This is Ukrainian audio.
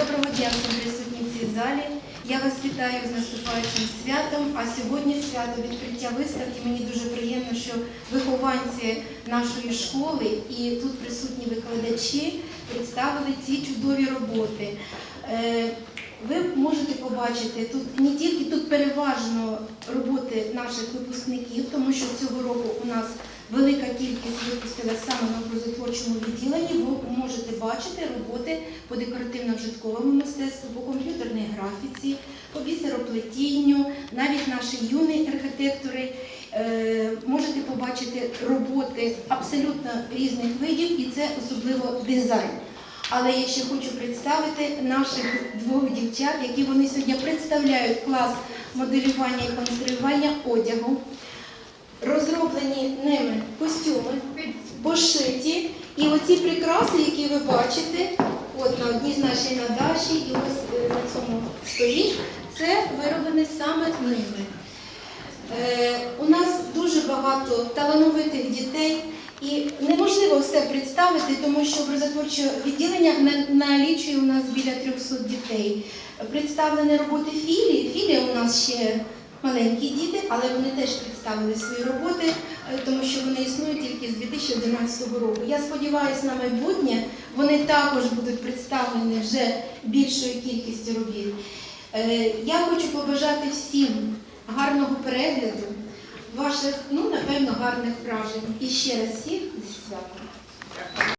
Доброго дня всім присутнім в цій залі. Я вас вітаю з наступаючим святом. А сьогодні свято відкриття виставки. Мені дуже приємно, що вихованці нашої школи і тут присутні викладачі представили ці чудові роботи. Е, Ви можете побачити тут не тільки тут переважно роботи наших випускників, тому що цього року у нас велика кількість випустила саме на образотворчому відділенні. Ви можете бачити роботи по декоративно-вжитковому мистецтву, по комп'ютерній графіці, по бісероплетінню, навіть наші юні архітектори. Е, можете побачити роботи абсолютно різних видів, і це особливо дизайн. Але я ще хочу представити наших двох дівчат, які вони сьогодні представляють клас моделювання і конструювання одягу. Розроблені ними костюми, пошиті. І оці прикраси, які ви бачите, от на одній з нашій надаші і ось е, на цьому столі, це вироблені саме ними. Е, у нас дуже багато талановитих дітей, і неможливо все представити, тому що образотворче відділення на- налічує у нас біля 300 дітей. Представлені роботи філії. Філія у нас ще маленькі діти, але вони теж представили свої роботи, е, тому що вони існують тільки з 2011 року. Я сподіваюся, на майбутнє вони також будуть представлені вже більшою кількістю робіт. Е, Я хочу побажати всім гарного перегляду, ваших, ну, напевно, гарних вражень. І ще раз всіх зі святом.